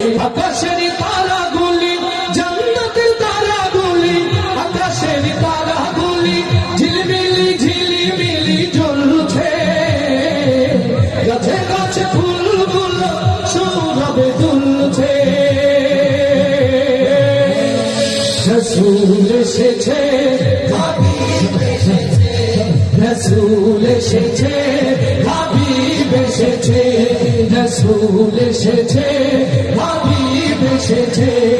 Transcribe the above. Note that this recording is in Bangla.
আকাশের তারা গুলি জান্নাতের তারা গুলি আকাশের তারা গুলি ঝিলমিলি, ঝিলিমিলি জ্বলছে। গাছে গাছে ফুলগুলো সৌরভে দুলছে। রসুল এসেছে রসুল এসেছে, হাবিব এসেছে, রসুল এসেছে হাবিব এসেছে